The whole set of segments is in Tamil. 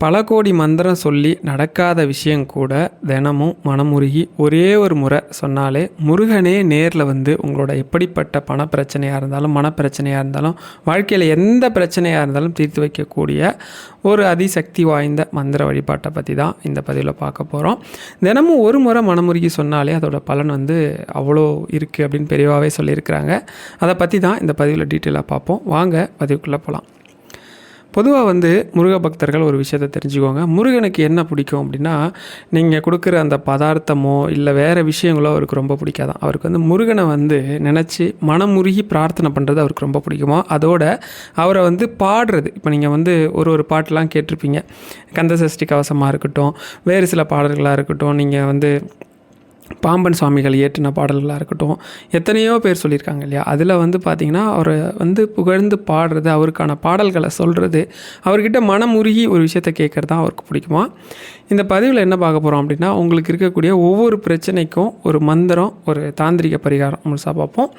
பல கோடி மந்திரம் சொல்லி நடக்காத விஷயம் கூட தினமும் மனமுருகி ஒரே ஒரு முறை சொன்னாலே முருகனே நேரில் வந்து உங்களோட எப்படிப்பட்ட பண பிரச்சனையாக இருந்தாலும் மனப்பிரச்சனையாக இருந்தாலும் வாழ்க்கையில் எந்த பிரச்சனையாக இருந்தாலும் தீர்த்து வைக்கக்கூடிய ஒரு அதிசக்தி வாய்ந்த மந்திர வழிபாட்டை பற்றி தான் இந்த பதிவில் பார்க்க போகிறோம் தினமும் ஒரு முறை மனமுருகி சொன்னாலே அதோட பலன் வந்து அவ்வளோ இருக்குது அப்படின்னு பெரியவாகவே சொல்லியிருக்கிறாங்க. அதை பற்றி தான் இந்த பதிவில் டீட்டெயிலாக பார்ப்போம். வாங்க பதிவுக்குள்ளே போகலாம் பொதுவாக வந்து முருக பக்தர்கள் ஒரு விஷயத்தை தெரிஞ்சுக்கோங்க. முருகனுக்கு என்ன பிடிக்கும் அப்படின்னா நீங்கள் கொடுக்குற அந்த பதார்த்தமோ இல்லை வேறு விஷயங்களோ அவருக்கு ரொம்ப பிடிக்காதான் அவருக்கு வந்து முருகனை வந்து நினச்சி மனமுருகி பிரார்த்தனை பண்ணுறது அவருக்கு ரொம்ப பிடிக்குமோ? அதோட அவரை வந்து பாடுறது. இப்போ நீங்கள் வந்து ஒரு ஒரு பாட்டெலாம் கேட்டிருப்பீங்க. கந்தசஷ்டி கவசமாக இருக்கட்டும் வேறு சில பாடல்களாக இருக்கட்டும் நீங்கள் வந்து பாம்பன் சுவாமிகள் இயற்றின பாடல்களாக இருக்கட்டும் எத்தனையோ பேர் சொல்லியிருக்காங்க இல்லையா? அதில் வந்து பார்த்திங்கன்னா அவரை வந்து புகழ்ந்து பாடுறது அவருக்கான பாடல்களை சொல்கிறது அவர்கிட்ட மனமுருகி ஒரு விஷயத்தை கேட்குறது தான் அவருக்கு பிடிக்குமா? இந்த பதிவில் என்ன பார்க்க போகிறோம் அப்படின்னா உங்களுக்கு இருக்கக்கூடிய ஒவ்வொரு பிரச்சனைக்கும் ஒரு மந்திரம் ஒரு தாந்திரிக பரிகாரம் முழுசாக பார்ப்போம்.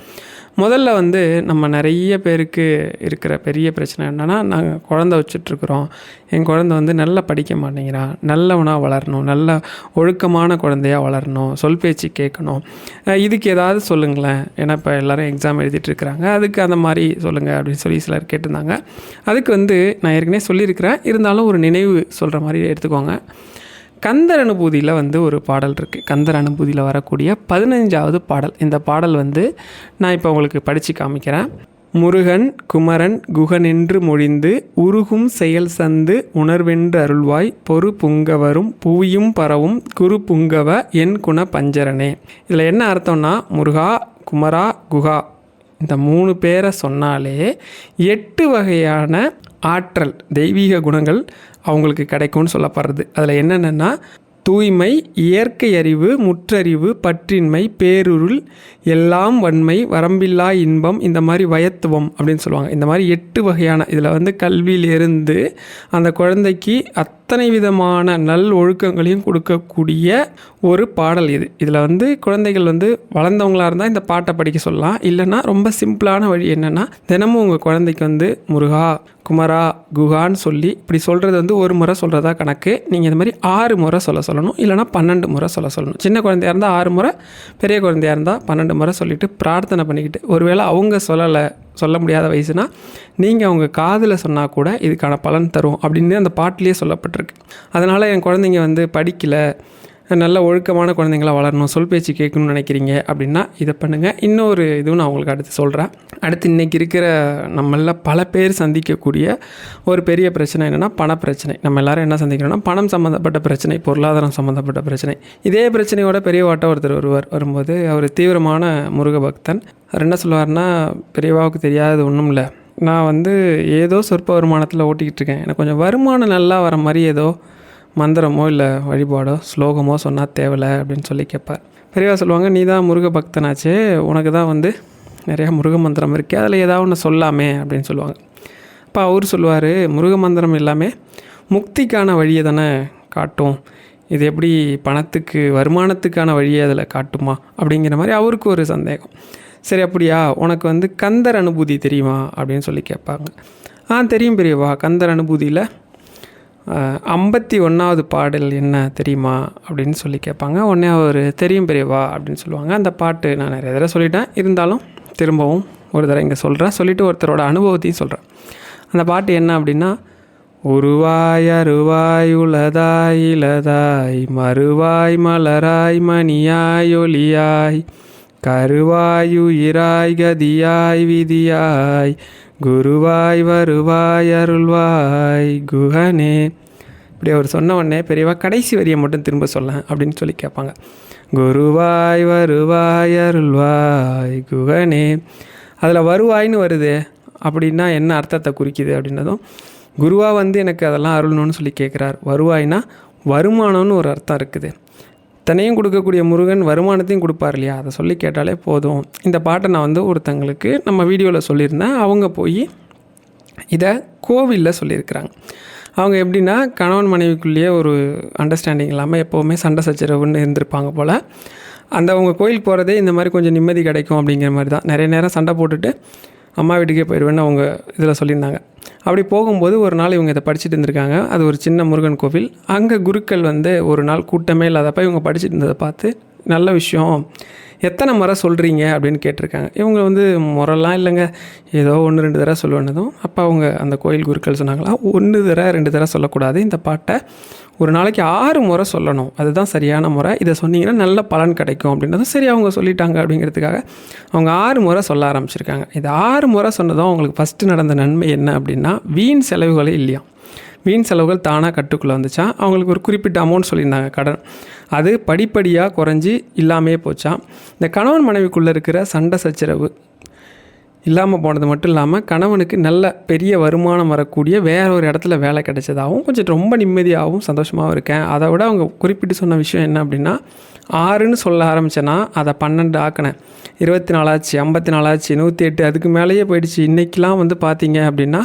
முதல்ல வந்து நம்ம நிறைய பேருக்கு இருக்கிற பெரிய பிரச்சனை என்னென்னா நாங்கள் குழந்த வச்சுட்ருக்குறோம். என் குழந்த வந்து நல்லா படிக்க மாட்டேங்கிறான் நல்லவனாக வளரணும். நல்ல ஒழுக்கமான குழந்தையாக வளரணும். சொல் பேச்சு கேட்கணும். இதுக்கு ஏதாவது சொல்லுங்களேன். ஏன்னா இப்போ எல்லோரும் எக்ஸாம் எழுதிட்டுருக்குறாங்க அதுக்கு அந்த மாதிரி சொல்லுங்கள் அப்படின்னு சொல்லி சிலர் கேட்டிருந்தாங்க. அதுக்கு வந்து நான் ஏற்கனவே சொல்லியிருக்கிறேன். இருந்தாலும் ஒரு நினைவு சொல்கிற மாதிரி எடுத்துக்கோங்க. கந்தர் அனுபூதியில் வந்து ஒரு பாடல் இருக்குது கந்தர் அனுபூதியில் வரக்கூடிய பதினஞ்சாவது பாடல். இந்த பாடல் வந்து நான் இப்போ உங்களுக்கு படித்து காமிக்கிறேன். முருகன் குமரன் குகனென்று மொழிந்து உருகும் செயல் சந்து உணர்வென்று அருள்வாய். பொறு புங்கவரும் புவியும் பரவும் குரு புங்கவ என் குண பஞ்சரனே. இதில் என்ன அர்த்தம்னா முருகா குமரா குகா. இந்த மூணு பேரை சொன்னாலே எட்டு வகையான ஆற்றல் தெய்வீக குணங்கள் அவங்களுக்கு கிடைக்கும்னு சொல்லப்படுறது. அதில் என்னென்னா தூய்மை இயற்கை அறிவு முற்றறிவு பற்றின்மை பேருருள் எல்லாம் வன்மை வரம்பில்லா இன்பம் இந்த மாதிரி வயத்துவம் அப்படின்னு சொல்லுவாங்க. இந்த மாதிரி எட்டு வகையான இதில் வந்து கல்வியிலிருந்து அந்த குழந்தைக்கு அத் அத்தனை விதமான நல் ஒழுக்கங்களையும் கொடுக்கக்கூடிய ஒரு பாடல் இது. இதில் வந்து குழந்தைகள் வந்து வளர்ந்தவங்களாக இருந்தால் இந்த பாட்டை படிக்க சொல்லலாம். இல்லைன்னா ரொம்ப சிம்பிளான வழி என்னென்னா தினமும் உங்கள் குழந்தைக்கு வந்து முருகா குமரா குஹான்னு சொல்லி இப்படி சொல்கிறது வந்து ஒரு முறை சொல்கிறதா கணக்கு. நீங்கள் இந்த மாதிரி ஆறு முறை சொல்ல சொல்லணும். இல்லைனா பன்னெண்டு முறை சொல்ல சொல்லணும். சின்ன குழந்தையா இருந்தால் ஆறு முறை பெரிய குழந்தையாக இருந்தால் பன்னெண்டு முறை சொல்லிவிட்டு பிரார்த்தனை பண்ணிக்கிட்டு ஒருவேளை அவங்க சொல்லலை சொல்ல முடியாத வயசுனா நீங்கள் அவங்க காதில் சொன்னால் கூட இதுக்கான பலன் தரும் அப்படின்னு அந்த பாட்டிலேயே சொல்லப்பட்டிருக்கு. அதனால் என் குழந்தைங்க வந்து படிக்கலை நல்ல ஒழுக்கமான குழந்தைங்களா வளரணும் சொல் பேச்சு கேட்கணும்னு நினைக்கிறீங்க அப்படின்னா இதை பண்ணுங்கள் இன்னொரு இதுவும் நான் உங்களுக்கு அடுத்து சொல்கிறேன் அடுத்து இன்றைக்கி இருக்கிற நம்மள பல பேர் சந்திக்கக்கூடிய ஒரு பெரிய பிரச்சனை என்னென்னா பணப்பிரச்சனை. நம்ம எல்லாரும் என்ன சந்திக்கிறோம்னா பணம் சம்மந்தப்பட்ட பிரச்சனை பொருளாதாரம் சம்மந்தப்பட்ட பிரச்சனை. இதே பிரச்சனையோட பெரிய வாட்டம் ஒருத்தர் வருவார் வரும்போது அவர் தீவிரமான முருக பக்தன் அவர் என்ன சொல்லுவார்னா பெரியவாவுக்கு தெரியாதது ஒன்றும் இல்லை. நான் வந்து ஏதோ சொற்ப வருமானத்தில் ஓட்டிக்கிட்டு இருக்கேன். எனக்கு கொஞ்சம் வருமானம் நல்லா வர மாதிரி ஏதோ மந்திரமோ இல்லை வழிபாடோ ஸ்லோகமோ சொன்னால் தேவையில்ல அப்படின்னு சொல்லி கேட்பார் பெரியவா சொல்லுவாங்க நீ தான் முருக பக்தனாச்சே உனக்கு தான் வந்து நிறையா முருக மந்திரம் இருக்கே அதில் ஏதாவது ஒன்று சொல்லாமே அப்படின்னு சொல்லுவாங்க. அப்போ அவர் சொல்லுவார் முருக மந்திரம் எல்லாமே முக்திக்கான வழியை தானே காட்டும் இது எப்படி பணத்துக்கு வருமானத்துக்கான வழியை அதில் காட்டுமா? அப்படிங்கிற மாதிரி அவருக்கு ஒரு சந்தேகம். சரி அப்படியா உனக்கு வந்து கந்தர் அனுபூதி தெரியுமா? அப்படின்னு சொல்லி கேட்பாங்க ஆ தெரியும் பெரியவா கந்தர் அனுபூதியில் ஐம்பத்தி ஒன்றாவது பாடல் என்ன தெரியுமா அப்படின்னு சொல்லி கேட்பாங்க. உடனே அவர் தெரியும் பெரியவா அப்படின்னு சொல்லுவாங்க. அந்த பாட்டு நான் நிறைய தடவை சொல்லிட்டேன். இருந்தாலும் திரும்பவும் ஒரு தடவை இங்கே சொல்கிறேன் சொல்லிவிட்டு ஒருத்தரோட அனுபவத்தையும் சொல்கிறேன் அந்த பாட்டு என்ன அப்படின்னா உருவாய் அருவாய் உலதாய் இலதாய் மறுவாய் மலராய் மணியாய் ஒளியாய் கருவாயுயிராய் கதியாய் விதியாய் குருவாய் வருவாய் அருள்வாய் குகனே இப்படி அவர் சொன்ன உடனே பெரியவா கடைசி வரியை மட்டும் திரும்ப சொல்ல அப்படின்னு சொல்லி கேட்பாங்க. குருவாய் வருவாய் அருள்வாய் குகனே அதில் வருவாய்னு வருது அப்படின்னா என்ன அர்த்தத்தை குறிக்குது அப்படின்னதும் குருவா வந்து எனக்கு அதெல்லாம் அருள்ணும்னு சொல்லி கேட்குறார். வருவாய்னா வருமானம்னு ஒரு அர்த்தம் இருக்குது. தன்னையும் கொடுக்கக்கூடிய முருகன் வருமானத்தையும் கொடுப்பார் இல்லையா? அதை சொல்லி கேட்டாலே போதும். இந்த பாட்டை நான் வந்து ஒருத்தங்களுக்கு நம்ம வீடியோவில் சொல்லியிருந்தேன். அவங்க போய் இதை கோவிலில் சொல்லியிருக்கிறாங்க. அவங்க எப்படின்னா கணவன் மனைவிக்குள்ளேயே ஒரு அண்டர்ஸ்டாண்டிங் இல்லாமல் எப்போவுமே சண்டை சச்சரவுன்னு இருந்திருப்பாங்க போல். அந்த அவங்க கோயிலுக்கு போகிறதே இந்த மாதிரி கொஞ்சம் நிம்மதி கிடைக்கும் அப்படிங்கிற மாதிரி தான். நிறைய நேரம் சண்டை போட்டுட்டு அம்மா வீட்டுக்கே போயிடுவேன்னு அவங்க இதில் சொல்லியிருந்தாங்க. அப்படி போகும்போது ஒரு நாள் இவங்க இதை படிச்சுட்டு இருந்திருக்காங்க. அது ஒரு சின்ன முருகன் கோவில். அங்கே குருக்கள் வந்து ஒரு நாள் கூட்டமே இல்லாதப்ப இவங்க படிச்சுட்டு இருந்ததை பார்த்து நல்ல விஷயம். எத்தனை முறை சொல்கிறீங்க அப்படின்னு கேட்டிருக்காங்க. இவங்க வந்து முறைலாம் இல்லைங்க. ஏதோ ஒன்று ரெண்டு தடவை சொல்லுவேன்னதும் அப்போ அவங்க அந்த கோயில் குருக்கள் சொன்னாங்களா ஒன்று தடவை ரெண்டு தடவை சொல்லக்கூடாது. இந்த பாட்டை ஒரு நாளைக்கு ஆறு முறை சொல்லணும். அதுதான் சரியான முறை. இதை சொன்னீங்கன்னா நல்ல பலன் கிடைக்கும். அப்படின்றதும் சரி அவங்க சொல்லிட்டாங்க அப்படிங்கிறதுக்காக அவங்க ஆறு முறை சொல்ல ஆரம்பிச்சிருக்காங்க. இது ஆறு முறை சொன்னதும் அவங்களுக்கு ஃபஸ்ட்டு நடந்த நன்மை என்ன அப்படின்னா வீண் செலவுகளே இல்லையா வீண் செலவுகள் தானாக கட்டுக்குள்ளே வந்துச்சா? அவங்களுக்கு ஒரு குறிப்பிட்ட அமௌண்ட் சொல்லியிருந்தாங்க கடன். அது படிப்படியாக குறைஞ்சி இல்லாமையே போச்சாம் இந்த கணவன் மனைவிக்குள்ளே இருக்கிற சண்டை சச்சரவு இல்லாமல் போனது மட்டும் இல்லாமல் கணவனுக்கு நல்ல பெரிய வருமானம் வரக்கூடிய வேற ஒரு இடத்துல வேலை கிடைச்சதாகவும் கொஞ்சம் ரொம்ப நிம்மதியாகவும் சந்தோஷமாகவும் இருக்கேன். அதை விட அவங்க குறிப்பிட்டு சொன்ன விஷயம் என்ன அப்படின்னா ஆறுன்னு சொல்ல ஆரம்பித்தேன்னா அதை பன்னெண்டு ஆக்கினேன். இருபத்தி நாலாச்சு ஐம்பத்தி நாலாச்சு நூற்றி எட்டு அதுக்கு மேலேயே போயிடுச்சு. இன்றைக்கெலாம் வந்து பார்த்தீங்க அப்படின்னா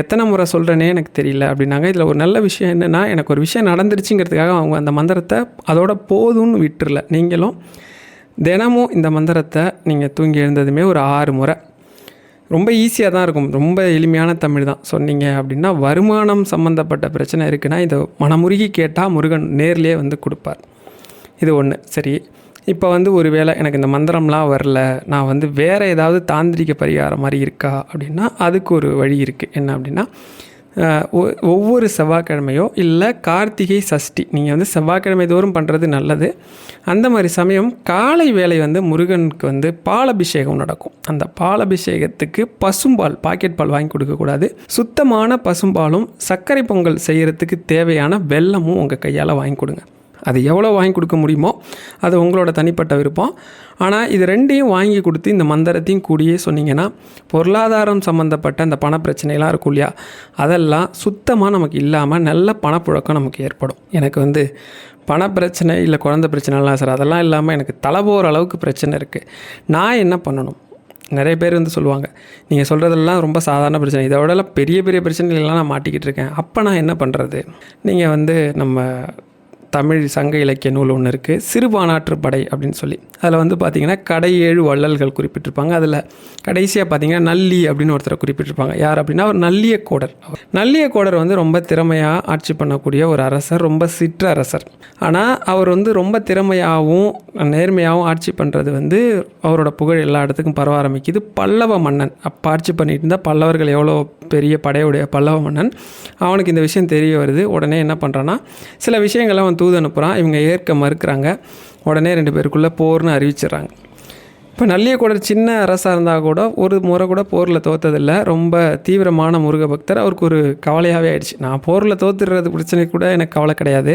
எத்தனை முறை சொல்கிறேனே எனக்கு தெரியல அப்படின்னாங்க. இதில் ஒரு நல்ல விஷயம் என்னென்னா எனக்கு ஒரு விஷயம் நடந்துருச்சுங்கிறதுக்காக அவங்க அந்த மந்திரத்தை அதோட போதும்னு விட்டுறல. நீங்களும் தினமும் இந்த மந்திரத்தை நீங்கள் தூங்கி எழுந்ததுமே ஒரு ஆறு முறை. ரொம்ப ஈஸியாக தான் இருக்கும். ரொம்ப எளிமையான தமிழ் தான். சொன்னீங்க அப்படின்னா வருமானம் சம்மந்தப்பட்ட பிரச்சனை இருக்குன்னா இதை மனமுருகி கேட்டால் முருகன் நேர்லேயே வந்து கொடுப்பார். இது ஒன்று சரி. இப்போ வந்து ஒரு வேளை எனக்கு இந்த மந்திரம்லாம் வரல. நான் வந்து வேறு ஏதாவது தாந்திரிக பரிகாரம் மாதிரி இருக்கா அப்படின்னா அதுக்கு ஒரு வழி இருக்குது என்ன அப்படின்னா ஒவ்வொரு செவ்வாய்க்கிழமையோ இல்லை கார்த்திகை சஷ்டி நீங்கள் வந்து செவ்வாய்க்கிழமை தோறும் பண்ணுறது நல்லது. அந்த மாதிரி சமயம் காலை வேலை வந்து முருகனுக்கு வந்து பாலபிஷேகம் நடக்கும். அந்த பாலபிஷேகத்துக்கு பசும்பால் பாக்கெட் பால் வாங்கி கொடுக்கக்கூடாது சுத்தமான பசும்பாலும் சர்க்கரை பொங்கல் செய்கிறதுக்கு தேவையான வெல்லமும் உங்கள் கையால் வாங்கி கொடுங்க. அது எவ்வளோ வாங்கி கொடுக்க முடியுமோ அது உங்களோட தனிப்பட்ட விருப்பம். ஆனால் இது ரெண்டையும் வாங்கி கொடுத்து இந்த மந்திரத்தையும் கூடியே சொன்னீங்கன்னா பொருளாதாரம் சம்மந்தப்பட்ட அந்த பண பிரச்சனைலாம் இருக்கும் இல்லையா? அதெல்லாம் சுத்தமாக நமக்கு இல்லாமல் நல்ல பணப்புழக்கம் நமக்கு ஏற்படும். எனக்கு வந்து பண பிரச்சனை இல்லை குழந்தை பிரச்சனைலாம் சார். அதெல்லாம் இல்லாமல் எனக்கு தலை போகிற அளவுக்கு பிரச்சனை இருக்குது நான் என்ன பண்ணணும்? நிறைய பேர் வந்து சொல்லுவாங்க நீங்கள் சொல்கிறதெல்லாம் ரொம்ப சாதாரண பிரச்சனை. இதோடலாம் பெரிய பெரிய பிரச்சனைகள்லாம் நான் மாட்டிக்கிட்டு இருக்கேன். அப்போ நான் என்ன பண்ணுறது நீங்கள் வந்து நம்ம தமிழ் சங்க இலக்கிய நூல் ஒன்று இருக்குது சிறுபானாற்று படை அப்படின்னு சொல்லி. அதில் வந்து பார்த்திங்கன்னா கடை ஏழு வள்ளல்கள் குறிப்பிட்டிருப்பாங்க. அதில் கடைசியாக பார்த்திங்கன்னா நல்லி அப்படின்னு ஒருத்தரை குறிப்பிட்டிருப்பாங்க. யார் அப்படின்னா அவர் நல்லியக்கோடர் அவர் நல்லியக்கோடர் வந்து ரொம்ப திறமையாக ஆட்சி பண்ணக்கூடிய ஒரு அரசர் ரொம்ப சிற்றரசர் ஆனால் அவர் வந்து ரொம்ப திறமையாகவும் நேர்மையாகவும் ஆட்சி பண்ணுறது வந்து அவரோட புகழ் எல்லா இடத்துக்கும் பரவ ஆரம்பிக்குது. பல்லவ மன்னன். அப்போ ஆட்சி பண்ணிட்டு இருந்தால் பல்லவர்கள் எவ்வளோ பெரிய படையுடைய பல்லவ மன்னன்? அவனுக்கு இந்த விஷயம் தெரிய வருது. உடனே என்ன பண்ணுறான்னா சில விஷயங்கள்லாம் வந்து தூது அனுப்புகிறான் இவங்க ஏற்க மறுக்கிறாங்க. உடனே ரெண்டு பேருக்குள்ளே போர்னு அறிவிச்சிடுறாங்க. இப்போ நல்லியக்கூடர் சின்ன அரசாக இருந்தால் கூட ஒரு முறை கூட போரில் தோற்றதில்ல ரொம்ப தீவிரமான முருக பக்தர். அவருக்கு ஒரு கவலையாகவே ஆயிடுச்சு. நான் போரில் தோத்துடுறது பிரச்சனை கூட எனக்கு கவலை கிடையாது.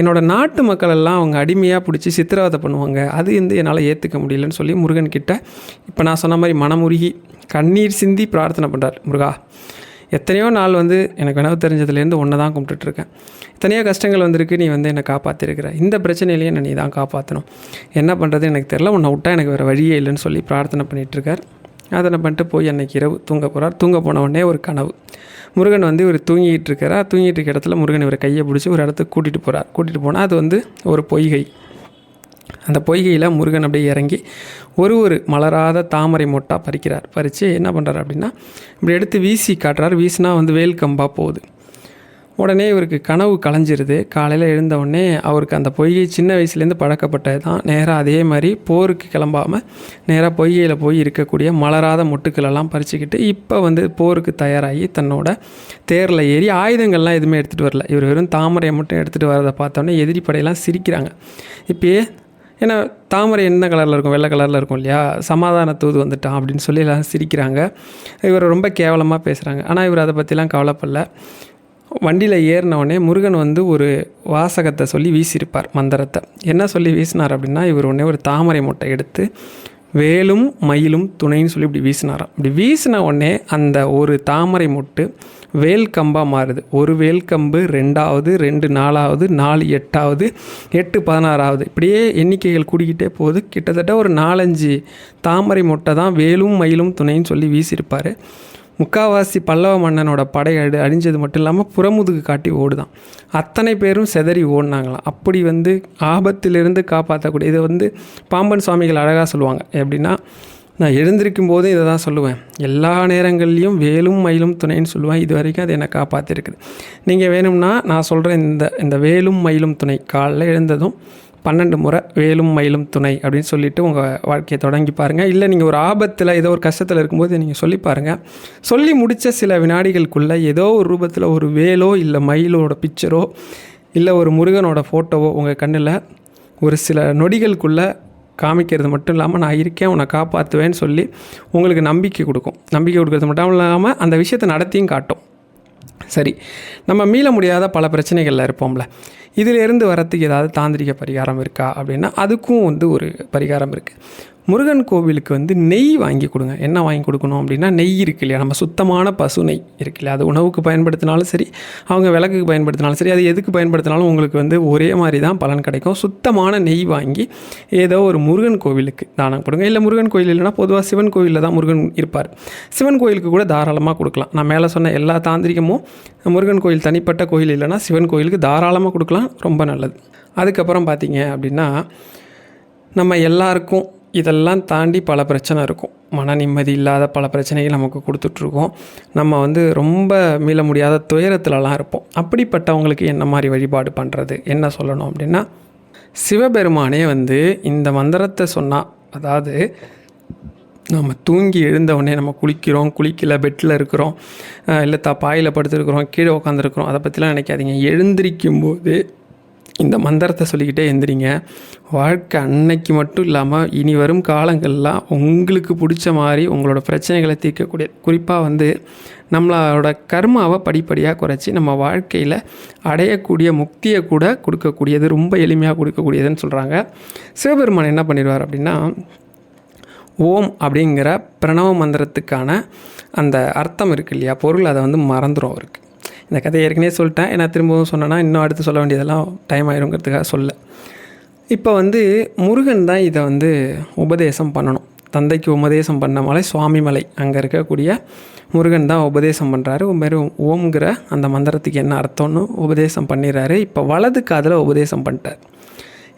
என்னோட நாட்டு மக்கள் எல்லாம் அவங்க அடிமையாக பிடிச்சி சித்திரவதை பண்ணுவாங்க. அது வந்து என்னால் ஏற்றுக்க முடியலன்னு சொல்லி முருகன்கிட்ட இப்போ நான் சொன்ன மாதிரி மனமுருகி கண்ணீர் சிந்தி பிரார்த்தனை பண்ணுறார் முருகா எத்தனையோ நாள் வந்து எனக்கு வினவு தெரிஞ்சதுலேருந்து ஒன்று தான் கும்பிட்டுட்ருக்கேன். எத்தனையோ கஷ்டங்கள் வந்திருக்கு நீ வந்து என்னை காப்பாற்றிருக்கிற இந்த பிரச்சனையிலையும் என்னை நீ தான் காப்பாற்றணும் என்ன பண்ணுறது எனக்கு தெரில உன்னை விட்டா எனக்கு வேறு வழியே இல்லைன்னு சொல்லி பிரார்த்தனை பண்ணிகிட்ருக்கார் அதனை பண்ணிட்டு போய் அன்னைக்கு இரவு தூங்க போகிறார் தூங்க போன உடனே ஒரு கனவு. முருகன் வந்து இவர் தூங்கிட்டு இருக்கிறார் தூங்கிட்டு இருக்க இடத்துல முருகன் இவரை கையை பிடிச்சி ஒரு இடத்துக்கு கூட்டிகிட்டு போகிறார் கூட்டிகிட்டு போனால் அது வந்து ஒரு பொய்கை. அந்த பொய்கையில் முருகன் அப்படியே இறங்கி ஒரு ஒரு மலராத தாமரை மொட்டாக பறிக்கிறார். பறித்து என்ன பண்ணுறாரு அப்படின்னா இப்படி எடுத்து வீசி காட்டுறார். வீசினா வந்து வேல் கம்பாக போகுது. உடனே இவருக்கு கனவு கலைஞ்சிருது. காலையில் எழுந்தவுடனே அவருக்கு அந்த பொய்கை சின்ன வயசுலேருந்து பழக்கப்பட்டது தான். நேராக அதே மாதிரி போருக்கு கிளம்பாமல் நேராக பொய்கையில் போய் இருக்கக்கூடிய மலராத மொட்டுக்களெல்லாம் பறிச்சுக்கிட்டு இப்போ வந்து போருக்கு தயாராகி தன்னோட தேரில் ஏறி ஆயுதங்கள்லாம் எதுவுமே எடுத்துகிட்டு வரல. இவர் வெறும் தாமரையை மட்டும் எடுத்துகிட்டு வரதை பார்த்தோன்னே எதிரி படையெல்லாம் சிரிக்கிறாங்க. இப்போயே ஏன்னா தாமரை என்ன கலரில் இருக்கும்? வெள்ளை கலரில் இருக்கும் இல்லையா? சமாதான தூது வந்துட்டான் அப்படின்னு சொல்லி எல்லாம் சிரிக்கிறாங்க. இவர் ரொம்ப கேவலமாக பேசுகிறாங்க ஆனால் இவர் அதை பற்றிலாம் கவலைப்படல. வண்டியில் ஏறினவுடனே முருகன் வந்து ஒரு வாசகத்தை சொல்லி வீசியிருப்பார் மந்திரத்தை. என்ன சொல்லி வீசினார் அப்படின்னா இவர் உடனே ஒரு தாமரை மூட்டை எடுத்து வேலும் மயிலும் துணைன்னு சொல்லி இப்படி வீசினாராம். இப்படி வீசின உடனே அந்த ஒரு தாமரை மொட்டு வேல் கம்பாக மாறுது. ஒரு வேல் கம்பு ரெண்டாவது ரெண்டு நாலாவது நாலு எட்டாவது எட்டு பதினாறாவது. இப்படியே எண்ணிக்கைகள் கூடிக்கிட்டே போகுது. கிட்டத்தட்ட ஒரு நாலஞ்சு தாமரை மொட்டை தான் வேலும் மயிலும் துணைன்னு சொல்லி வீசியிருப்பார். முக்காவாசி பல்லவ மன்னனோட படை அடி அழிஞ்சது மட்டும் இல்லாமல் புறமுதுகு காட்டி ஓடுதான். அத்தனை பேரும் செதறி ஓடினாங்களாம். அப்படி வந்து ஆபத்திலிருந்து காப்பாற்றக்கூடிய இதை வந்து பாம்பன் சுவாமிகள் அழகாக சொல்லுவாங்க. எப்படின்னா நான் எழுந்திருக்கும் போது இதை தான் சொல்லுவேன். எல்லா நேரங்கள்லேயும் வேலும் மயிலும் துணைன்னு சொல்லுவேன் இது வரைக்கும் அது என்னை காப்பாற்றிருக்குது நீங்கள் வேணும்னா நான் சொல்கிற இந்த இந்த வேலும் மயிலும் துணை காலைல எழுந்ததும் பன்னெண்டு முறை வேலும் மயிலும் துணை அப்படின்னு சொல்லிவிட்டு உங்கள் வாழ்க்கையை தொடங்கி பாருங்கள் இல்லை நீங்கள் ஒரு ஆபத்தில் ஏதோ ஒரு கஷ்டத்தில் இருக்கும்போது நீங்கள் சொல்லி பாருங்கள் சொல்லி முடித்த சில வினாடிகளுக்குள்ளே ஏதோ ஒரு ரூபத்தில் ஒரு வேலோ இல்லை மயிலோட பிக்சரோ இல்லை ஒரு முருகனோட ஃபோட்டோவோ உங்கள் கண்ணில் ஒரு சில நொடிகளுக்குள்ளே காமிக்கிறது மட்டும் இல்லாமல் நான் இருக்கேன் உன்னை காப்பாற்றுவேன்னு சொல்லி உங்களுக்கு நம்பிக்கை கொடுக்கும். நம்பிக்கை கொடுக்கறது மட்டும் இல்லாமல் அந்த விஷயத்தை நடத்தியும் காட்டும். சரி நம்ம மீள முடியாத பல பிரச்சனைகளில் இருப்போம்ல. இதிலிருந்து வரத்துக்கு ஏதாவது தாந்திரிக பரிகாரம் இருக்கா அப்படின்னா அதுக்கும் வந்து ஒரு பரிகாரம் இருக்குது முருகன் கோவிலுக்கு வந்து நெய் வாங்கி கொடுங்க. என்ன வாங்கி கொடுக்கணும் அப்படின்னா நெய் இருக்கு இல்லையா? நம்ம சுத்தமான பசு நெய் இருக்கு இல்லையா? அது உணவுக்கு பயன்படுத்தினாலும் சரி அவங்க விளக்குக்கு பயன்படுத்தினாலும் சரி அது எதுக்கு பயன்படுத்தினாலும் உங்களுக்கு வந்து ஒரே மாதிரி தான் பலன் கிடைக்கும். சுத்தமான நெய் வாங்கி ஏதோ ஒரு முருகன் கோவிலுக்கு தானம் கொடுங்க. இல்லை முருகன் கோயில் இல்லைனா பொதுவாக சிவன் கோயிலில் தான் முருகன் இருப்பார். சிவன் கோயிலுக்கு கூட தாராளமாக கொடுக்கலாம். நான் மேலே சொன்ன எல்லா தாந்திரிகமும் முருகன் கோயில் தனிப்பட்ட கோயில் இல்லைன்னா சிவன் கோயிலுக்கு தாராளமாக கொடுக்கலாம். ரொம்ப நல்லது. அதுக்கப்புறம் பார்த்தீங்க அப்படின்னா நம்ம எல்லாருக்கும் இதெல்லாம் தாண்டி பல பிரச்சனை இருக்கும். மன நிம்மதி இல்லாத பல பிரச்சனைகள் நமக்கு கொடுத்துட்ருக்கோம். நம்ம வந்து ரொம்ப மீள முடியாத துயரத்துலலாம் இருப்போம். அப்படிப்பட்டவங்களுக்கு என்ன மாதிரி வழிபாடு பண்ணுறது என்ன சொல்லணும் அப்படின்னா சிவபெருமானே வந்து இந்த மந்திரத்தை சொன்னால் அதாவது நம்ம தூங்கி எழுந்தவுடனே நம்ம குளிக்கிறோம் குளிக்கல பெட்டில் இருக்கிறோம் இல்லை தப்பாயில் பாயில் படுத்துருக்குறோம் கீழே உட்காந்துருக்குறோம் அதை பற்றிலாம் நினைக்காதீங்க. எழுந்திரிக்கும் போது இந்த மந்திரத்தை சொல்லிக்கிட்டே எந்திரிங்க. வாழ்க்கை அன்னைக்கு மட்டும் இல்லாமல் இனி வரும் காலங்கள்லாம் உங்களுக்கு பிடிச்ச மாதிரி உங்களோட பிரச்சனைகளை தீர்க்கக்கூடிய குறிப்பாக வந்து நம்மளோட கர்மாவை படிப்படியாக குறைச்சி நம்ம வாழ்க்கையில் அடையக்கூடிய முக்தியை கூட கொடுக்கக்கூடியது ரொம்ப எளிமையாக கொடுக்கக்கூடியதுன்னு சொல்கிறாங்க சிவபெருமான் என்ன பண்ணிடுவார் அப்படின்னா ஓம் அப்படிங்கிற பிரணவ மந்திரத்துக்கான அந்த அர்த்தம் இருக்கு இல்லையா? பொருள் அதை வந்து மறந்துடும் அவருக்கு. இந்த கதையை ஏற்கனவே சொல்லிட்டேன். ஏன்னா திரும்பவும் சொன்னேன்னா இன்னும் அடுத்து சொல்ல வேண்டியதெல்லாம் டைம் ஆயிருங்கிறதுக்காக சொல்ல இப்போ வந்து முருகன் தான் இதை வந்து உபதேசம் பண்ணணும். தந்தைக்கு உபதேசம் பண்ண மலை சுவாமி மலை. அங்கே இருக்கக்கூடிய முருகன் தான் உபதேசம் பண்ணுறாரு வெறும் ஓம்ங்கிற அந்த மந்திரத்துக்கு என்ன அர்த்தம்னு உபதேசம் பண்ணிடுறாரு. இப்போ வலது காதில் உபதேசம் பண்ணிட்டார்.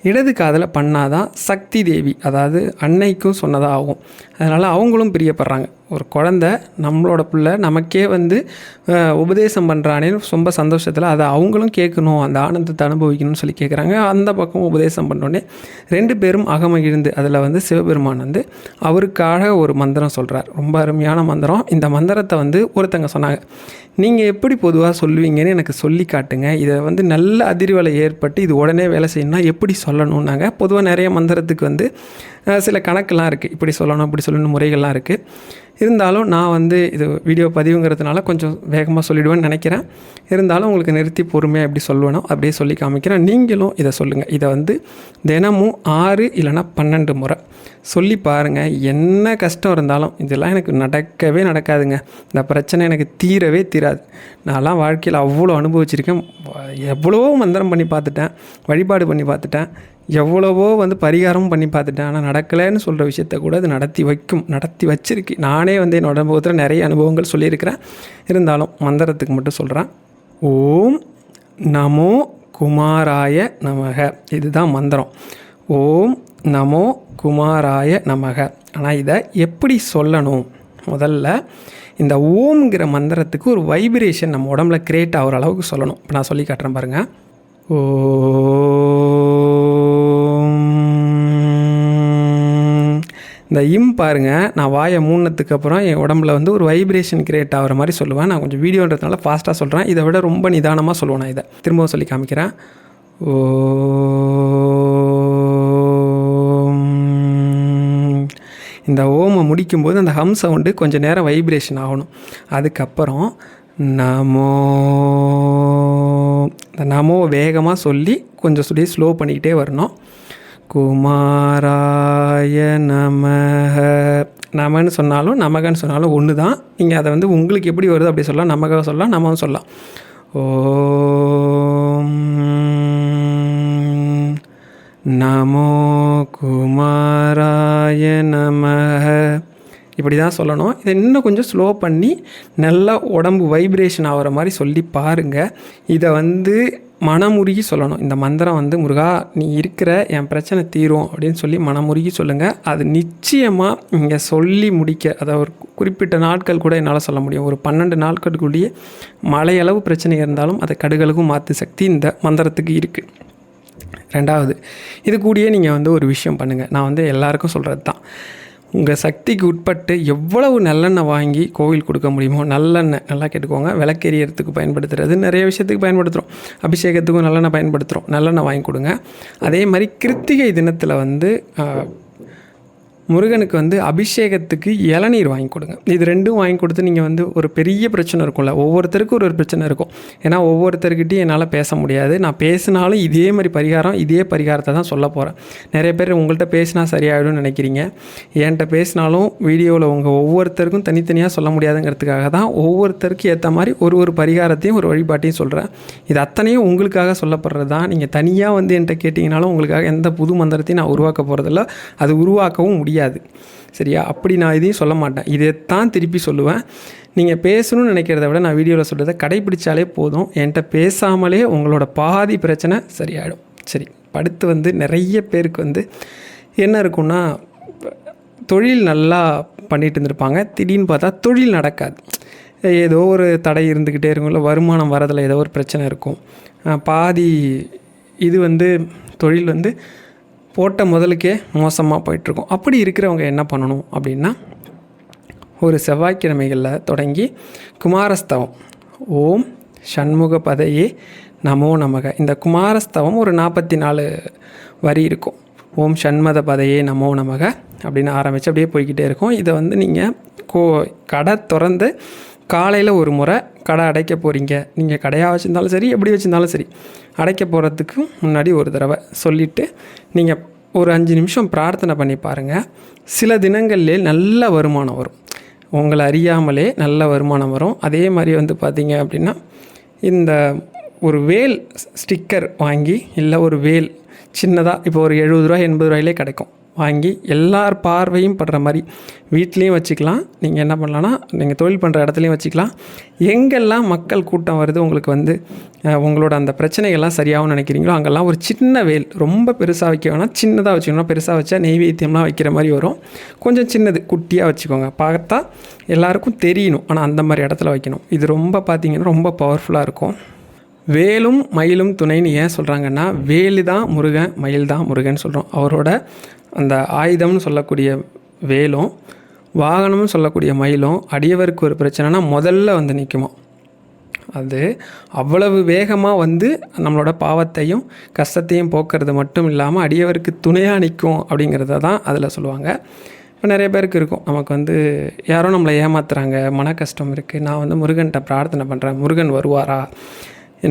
இடது காதில் பண்ணாதான் சக்தி தேவி அதாவது அன்னைக்கும் சொன்னதாக ஆகும் அதனால் அவங்களும் பிரியப்படுறாங்க. ஒரு குழந்த நம்மளோட பிள்ளை நமக்கே வந்து உபதேசம் பண்ணுறானேன்னு ரொம்ப சந்தோஷத்தில் அதை அவங்களும் கேட்கணும் அந்த ஆனந்தத்தை அனுபவிக்கணும்னு சொல்லி கேட்குறாங்க. அந்த பக்கம் உபதேசம் பண்ணோடனே ரெண்டு பேரும் அகமகிழ்ந்து அதில் வந்து சிவபெருமான் வந்து அவருக்காக ஒரு மந்திரம் சொல்கிறார் ரொம்ப அருமையான மந்திரம். இந்த மந்திரத்தை வந்து ஒருத்தங்க சொன்னாங்க. நீங்கள் எப்படி பொதுவாக சொல்லுவீங்கன்னு எனக்கு சொல்லி காட்டுங்க. இதை வந்து நல்ல அதிர்வலை ஏற்பட்டு இது உடனே வேலை செய்யணும்னா எப்படி சொல்லணும்னாங்க. பொதுவாக நிறைய மந்திரத்துக்கு வந்து சில கணக்கெல்லாம் இருக்குது இப்படி சொல்லணும் இப்படி சொல்லணும் முறைகள்லாம் இருக்குது இருந்தாலும் நான் வந்து இது வீடியோ பதிவுங்கிறதுனால கொஞ்சம் வேகமாக சொல்லிடுவேன்னு நினைக்கிறேன். இருந்தாலும் உங்களுக்கு நிறுத்தி பொறுமையாக எப்படி சொல்லுவேனோ அப்படியே சொல்லி காமிக்கிறேன். நீங்களும் இதை சொல்லுங்கள் இதை வந்து தினமும் ஆறு இல்லைன்னா பன்னெண்டு முறை சொல்லி பாருங்கள் என்ன கஷ்டம் இருந்தாலும் இதெல்லாம் எனக்கு நடக்கவே நடக்காதுங்க. இந்த பிரச்சனை எனக்கு தீரவே தீராது. நான்லாம் வாழ்க்கையில் அவ்வளோ அனுபவிச்சிருக்கேன். எவ்வளவோ மந்திரம் பண்ணி பார்த்துட்டேன். வழிபாடு பண்ணி பார்த்துட்டேன். எவ்வளவோ வந்து பரிகாரமும் பண்ணி பார்த்துட்டேன். ஆனால் நடக்கலைன்னு சொல்கிற விஷயத்த கூட அது நடத்தி வைக்கும் நடத்தி வச்சிருக்கு. நானே வந்து என்னோட அனுபவத்தில் நிறைய அனுபவங்கள் சொல்லியிருக்கிறேன் இருந்தாலும் மந்திரத்துக்கு மட்டும் சொல்கிறேன் ஓம் நமோ குமாராய நமக. இதுதான் மந்திரம். ஓம் நமோ குமாராய நமக. ஆனால் இதை எப்படி சொல்லணும்? முதல்ல இந்த ஓம்ங்கிற மந்திரத்துக்கு ஒரு வைப்ரேஷன் நம்ம உடம்புல கிரியேட் ஆகிற அளவுக்கு சொல்லணும். இப்போ நான் சொல்லி காட்டுறேன் பாருங்கள் ஓ இந்த இம் பாருங்கள் நான் வாயை மூணத்துக்கு அப்புறம் என் உடம்புல வந்து ஒரு வைப்ரேஷன் கிரியேட் ஆகிற மாதிரி சொல்லுவேன். நான் கொஞ்சம் வீடியோன்றதுனால ஃபாஸ்ட்டாக சொல்கிறேன் இதை விட ரொம்ப நிதானமாக சொல்லுவேன் நான் இதை. திரும்பவும் சொல்லி காமிக்கிறேன். ஓ இந்த ஓமை முடிக்கும்போது அந்த ஹம் சவுண்டு கொஞ்சம் நேரம் வைப்ரேஷன் ஆகணும். அதுக்கப்புறம் நமோ இந்த நமோ வேகமாக சொல்லி கொஞ்சம் சொல்லி ஸ்லோ பண்ணிக்கிட்டே வரணும். குமாராய நமக. நமன்னு சொன்னாலும் நமகன்னு சொன்னாலும் ஒன்று தான் நீங்கள் அதை வந்து உங்களுக்கு எப்படி வருது அப்படி சொல்லலாம். நமக சொல்லலாம் நமவும் சொல்லலாம். ஓம் நமோ குமாராய நமக. இப்படி தான் சொல்லணும். இதை இன்னும் கொஞ்சம் ஸ்லோ பண்ணி நல்லா உடம்பு வைப்ரேஷன் ஆகிற மாதிரி சொல்லி பாருங்கள் இதை வந்து மனமுருகி சொல்லணும். இந்த மந்திரம் வந்து முருகா நீ இருக்கிற என் பிரச்சனை தீரும் அப்படின்னு சொல்லி மனமுருகி சொல்லுங்கள் அது நிச்சயமாக இங்கே சொல்லி முடிக்க அதாவது ஒரு குறிப்பிட்ட நாட்கள் கூட என்னால் சொல்ல முடியும். ஒரு பன்னெண்டு நாட்களுக்குள்ளேயே மலையளவு பிரச்சனை இருந்தாலும் அதை கடுகளுக்கும் மாற்று சக்தி இந்த மந்திரத்துக்கு இருக்குது ரெண்டாவது இது கூடயே நீங்கள் வந்து ஒரு விஷயம் பண்ணுங்கள் நான் வந்து எல்லாருக்கும் சொல்கிறது தான் உங்கள் சக்திக்கு உட்பட்டு எவ்வளவு நல்லெண்ணெய் வாங்கி கோவில் கொடுக்க முடியுமோ நல்லெண்ணெய் நல்லா கேட்டுக்கோங்க. விளக்கெரியறதுக்கு பயன்படுத்துகிறது நிறைய விஷயத்துக்கு பயன்படுத்துகிறோம் அபிஷேகத்துக்கும் நல்லெண்ணெய் பயன்படுத்துகிறோம் நல்லெண்ணெய் வாங்கி கொடுங்க. அதே மாதிரி கிருத்திகை தினத்தில் வந்து முருகனுக்கு வந்து அபிஷேகத்துக்கு இளநீர் வாங்கி கொடுங்க. இது ரெண்டும் வாங்கி கொடுத்து நீங்கள் வந்து ஒரு பெரிய பிரச்சனை இருக்கும்ல. ஒவ்வொருத்தருக்கும் ஒரு ஒரு பிரச்சனை இருக்கும். ஏன்னா ஒவ்வொருத்தர்கிட்டையும் என்னால் பேச முடியாது. நான் பேசினாலும் இதே மாதிரி பரிகாரம் இதே பரிகாரத்தை தான் சொல்ல போகிறேன் நிறைய பேர் உங்கள்கிட்ட பேசினா சரியாயிடும்னு நினைக்கிறீங்க. என்கிட்ட பேசினாலும் வீடியோவில் உங்கள் ஒவ்வொருத்தருக்கும் தனித்தனியாக சொல்ல முடியாதுங்கிறதுக்காக தான் ஒவ்வொருத்தருக்கும் ஏற்ற மாதிரி ஒரு ஒரு பரிகாரத்தையும் ஒரு வழிபாட்டையும் சொல்கிறேன் இது அத்தனையும் உங்களுக்காக சொல்லப்படுறது தான். நீங்கள் தனியாக வந்து என்கிட்ட கேட்டிங்கனாலும் உங்களுக்காக எந்த புது மந்திரத்தையும் நான் உருவாக்க போகிறதில்ல அது உருவாக்கவும் முடியாது. சரியா? அப்படி நான் இதையும் சொல்ல மாட்டேன். இதைத்தான் திருப்பி சொல்லுவேன். நீங்கள் பேசணும்னு நினைக்கிறத விட நான் வீடியோவில் சொல்கிறத கடைப்பிடிச்சாலே போதும். என்கிட்ட பேசாமலே உங்களோட பாதி பிரச்சனை சரியாயிடும். சரி அடுத்து வந்து நிறைய பேருக்கு வந்து என்ன இருக்கும்னா தொழில் நல்லா பண்ணிகிட்டு இருந்திருப்பாங்க. திடீர்னு பார்த்தா தொழில் நடக்காது. ஏதோ ஒரு தடை இருந்துக்கிட்டே இருக்கும். இல்லை வருமானம் வரதில் ஏதோ ஒரு பிரச்சனை இருக்கும். பாதி இது வந்து தொழில் வந்து போட்ட முதலுக்கே மோசமாக போயிட்டுருக்கும். அப்படி இருக்கிறவங்க என்ன பண்ணணும் அப்படின்னா ஒரு செவ்வாய்க்கிழமைகளில் தொடங்கி குமாரஸ்தவம். ஓம் சண்முக பதையே நமோ நமக. இந்த குமாரஸ்தவம் ஒரு நாற்பத்தி நாலு வரி இருக்கும். ஓம் சண்மத பதையே நமோ நமக அப்படின்னு ஆரம்பித்து அப்படியே போய்கிட்டே இருக்கும். இதை வந்து நீங்கள் கோ கடை திறந்து காலையில் ஒரு முறை கடை அடைக்க போகிறீங்க நீங்கள் கடையாக வச்சுருந்தாலும் சரி எப்படி வச்சுருந்தாலும் சரி அடைக்க போகிறதுக்கு முன்னாடி ஒரு தடவை சொல்லிவிட்டு நீங்கள் ஒரு அஞ்சு நிமிஷம் பிரார்த்தனை பண்ணி பாருங்கள் சில தினங்கள்லே நல்ல வருமானம் வரும். உங்களை அறியாமலே நல்ல வருமானம் வரும். அதே மாதிரி வந்து பார்த்தீங்க அப்படின்னா இந்த ஒரு வேல் ஸ்டிக்கர் வாங்கி இல்லை ஒரு வேல் சின்னதாக இப்போ ஒரு எழுபது ரூபா எண்பது ரூபாயிலே கிடைக்கும். வாங்கி எல்லார் பார்வையும் படுற மாதிரி வீட்லேயும் வச்சுக்கலாம். நீங்கள் என்ன பண்ணலான்னா நீங்கள் தொழில் பண்ணுற இடத்துலையும் வச்சுக்கலாம். எங்கெல்லாம் மக்கள் கூட்டம் வருது உங்களுக்கு வந்து உங்களோட அந்த பிரச்சனைகள்லாம் சரியாகவும் நினைக்கிறீங்களோ அங்கெல்லாம் ஒரு சின்ன வேல் ரொம்ப பெருசாக வைக்க வேணாம். சின்னதாக வச்சுக்கணும் பெருசாக வச்சா நெய்வேத்தியம்லாம் வைக்கிற மாதிரி வரும். கொஞ்சம் சின்னது குட்டியாக வச்சுக்கோங்க. பார்த்தா எல்லாருக்கும் தெரியணும். ஆனால் அந்த மாதிரி இடத்துல வைக்கணும். இது ரொம்ப பார்த்தீங்கன்னா ரொம்ப பவர்ஃபுல்லாக இருக்கும். வேலும் மயிலும் துணைன்னு ஏன் சொல்கிறாங்கன்னா வேலு தான் முருகன் மயில் தான் முருகன் சொல்கிறோம் அவரோட அந்த ஆயுதம்னு சொல்லக்கூடிய வேலும் வாகனம்னு சொல்லக்கூடிய மயிலும் அடியவருக்கு ஒரு பிரச்சனைனா முதல்ல வந்து நிற்குமா அது அவ்வளவு வேகமாக வந்து நம்மளோட பாவத்தையும் கஷ்டத்தையும் போக்குறது மட்டும் இல்லாமல் அடியவருக்கு துணையாக நிற்கும் அப்படிங்கிறத தான் அதில் சொல்லுவாங்க. இப்போ நிறைய பேருக்கு இருக்கும். நமக்கு வந்து யாரோ நம்மளை ஏமாத்துறாங்க மன கஷ்டம் இருக்குது நான் வந்து முருகன்கிட்ட பிரார்த்தனை பண்ணுறேன் முருகன் வருவாரா?